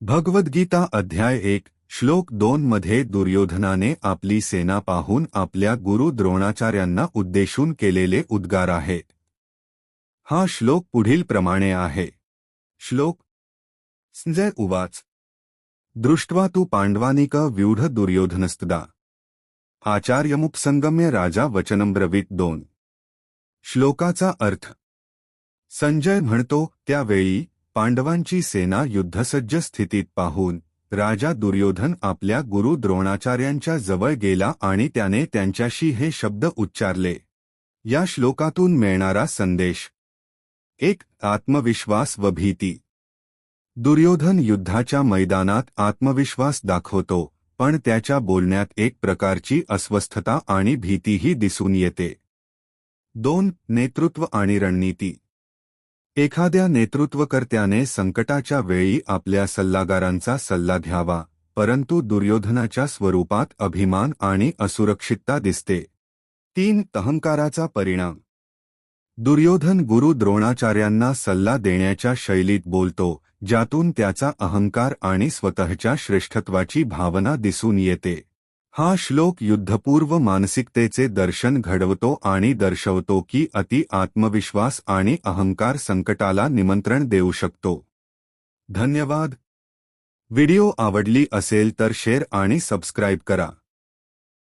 भगवद्गीता अध्याय एक, श्लोक दोन मध्ये दुर्योधनाने आपली सेना पाहून आपल्या गुरु द्रोणाचार्यांना उद्देशून केलेले उद्गार आहेत हा श्लोक पुढील प्रमाणे आहे. श्लोक संजय उवाच. दृष्ट्वा तू पांडवानिक व्यूढ दुर्योधनस्तदा. आचार्यमुख संगम्य राजा वचनम्रवीत दोन. श्लोकाचा अर्थ, संजय म्हणतो त्यावेळी पांडवांची सेना युद्धसज्ज स्थितीत पाहून राजा दुर्योधन आपल्या गुरु द्रोणाचार्यांच्या जवळ गेला आणि त्याने त्यांच्याशी हे शब्द उच्चारले. या श्लोकातून मिळणारा संदेश. एक, आत्मविश्वास व भीती. दुर्योधन युद्धाच्या मैदानात आत्मविश्वास दाखवतो, पण त्याच्या बोलण्यात एक प्रकारची अस्वस्थता आणि भीतीही दिसून येते. दोन, नेतृत्व आणि रणनीती. एखाद्या नेतृत्वकर्त्याने संकटाच्या वेळी आपल्या सल्लागारांचा सल्ला घ्यावा परंतु दुर्योधनाच्या स्वरूपात अभिमान आणि असुरक्षितता दिसते. तीन अहंकाराचा परिणाम. दुर्योधन गुरु द्रोणाचार्यांना सल्ला देण्याच्या शैलीत बोलतो ज्यातून त्याचा अहंकार आणि स्वतःच्या श्रेष्ठत्वाची भावना दिसून येते. हा श्लोक युद्धपूर्व मानसिकतेचे दर्शन घडवतो आणि दर्शवतो की अति आत्मविश्वास आणि अहंकार संकटाला निमंत्रण देऊ शकतो. धन्यवाद. व्हिडिओ आवडली असेल तर शेअर आणि सबस्क्राईब करा.